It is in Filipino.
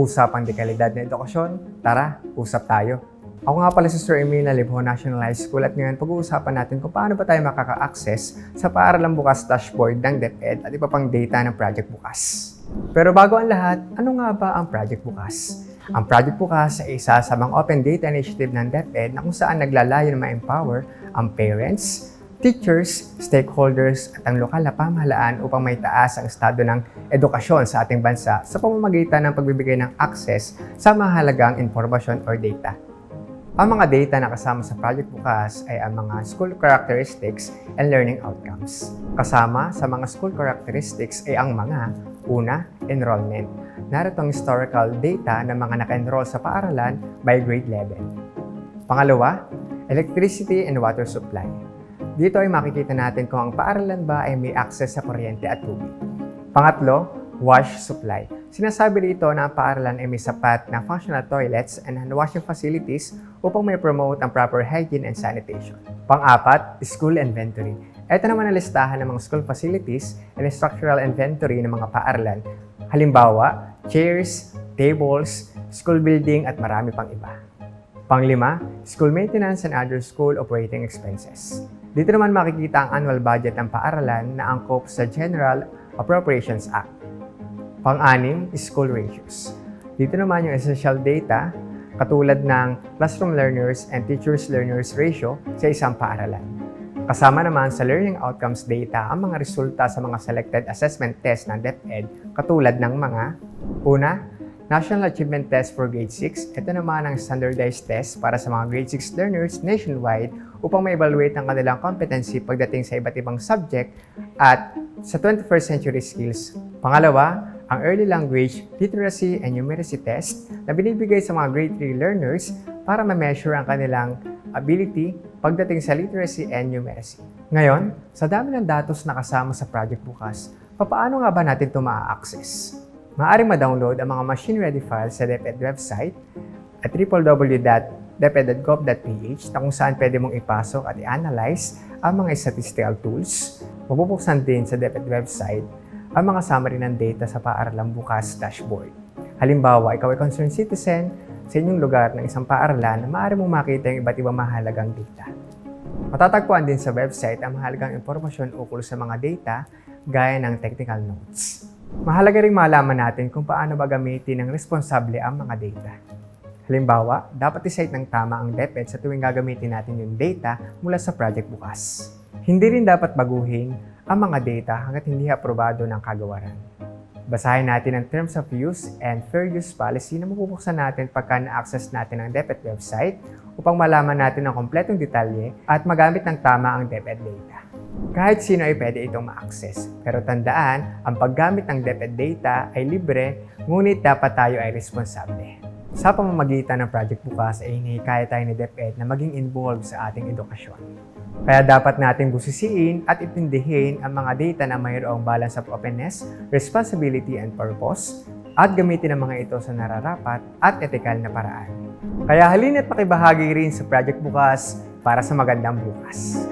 Usapang dekalidad na edukasyon, tara, usap tayo. Ako nga pala si Sir Emina Libho National High School at ngayon pag-uusapan natin kung paano ba tayo makaka-access sa paaralang bukas dashboard ng DepEd at iba pang data ng Project Bukas. Pero bago ang lahat, ano nga ba ang Project Bukas? Ang Project Bukas ay isa sa mga open data initiative ng DepEd na kung saan naglalayo na ma-empower ang parents, teachers, stakeholders at ang lokal na pamahalaan upang may taas ang estado ng edukasyon sa ating bansa sa pamamagitan ng pagbibigay ng access sa mahalagang impormasyon or data. Ang mga data na kasama sa Project Bukas ay ang mga school characteristics and learning outcomes. Kasama sa mga school characteristics ay ang mga Una, enrollment. Narito ang historical data ng mga naka-enroll sa paaralan by grade level. Pangalawa, electricity and water supply. Dito ay makikita natin kung ang paaralan ba ay may access sa kuryente at tubig. Pangatlo, wash supply. Sinasabi dito na ang paaralan ay may sapat na functional toilets and hand washing facilities upang may promote ang proper hygiene and sanitation. Pang-apat, school inventory. Ito naman ang listahan ng mga school facilities and structural inventory ng mga paaralan. Halimbawa, chairs, tables, school building at marami pang iba. Panglima, school maintenance and other school operating expenses. Dito naman makikita ang annual budget ng paaralan na angkop sa General Appropriations Act. Pang-anim, school ratios. Dito naman yung essential data katulad ng classroom learners and teachers learners ratio sa isang paaralan. Kasama naman sa learning outcomes data ang mga resulta sa mga selected assessment test ng DepEd katulad ng mga Una, National Achievement Test for Grade 6. Ito naman ang standardized test para sa mga grade 6 learners nationwide upang ma-evaluate ang kanilang competency pagdating sa iba't ibang subject at sa 21st century skills. Pangalawa, ang Early Language Literacy and Numeracy Test na binibigay sa mga grade 3 learners para ma-measure ang kanilang ability pagdating sa literacy and numeracy. Ngayon, sa dami ng datos na kasama sa project bukas, papaano nga ba natin ito ma-access? Maaaring ma-download ang mga machine-ready files sa DepEd website at www.deped.gov.ph na kung saan pwede mong ipasok at i-analyze ang mga statistical tools. Mabubuksan din sa DepEd website ang mga summary ng data sa paaralang bukas dashboard. Halimbawa, ikaw ay concerned citizen sa inyong lugar ng isang paaralan maaari mong makita yung iba't ibang mahalagang data. Matatagpuan din sa website ang mahalagang impormasyon ukol sa mga data gaya ng technical notes. Mahalaga rin malaman natin kung paano ba gamitin ng responsable ang mga data. Halimbawa, dapat isite ng tama ang DepEd sa tuwing gagamitin natin yung data mula sa project bukas. Hindi rin dapat baguhin ang mga data hanggat hindi aprobado ng kagawaran. Basahin natin ang Terms of Use and Fair Use Policy na mabubuksan natin pagka na-access natin ang DepEd website upang malaman natin ang kompletong detalye at magamit ng tama ang DepEd data. Kahit sino ay pwede itong ma-access. Pero tandaan, ang paggamit ng DepEd data ay libre, ngunit dapat tayo ay responsable. Sa pamamagitan ng Project Bukas ay hinihikaya tayo ni DepEd na maging involved sa ating edukasyon. Kaya dapat nating busisiin at itindihin ang mga data na mayroong balance of openness, responsibility, and purpose at gamitin ang mga ito sa nararapat at etikal na paraan. Kaya halina't pakibahagi rin sa Project Bukas para sa magandang bukas.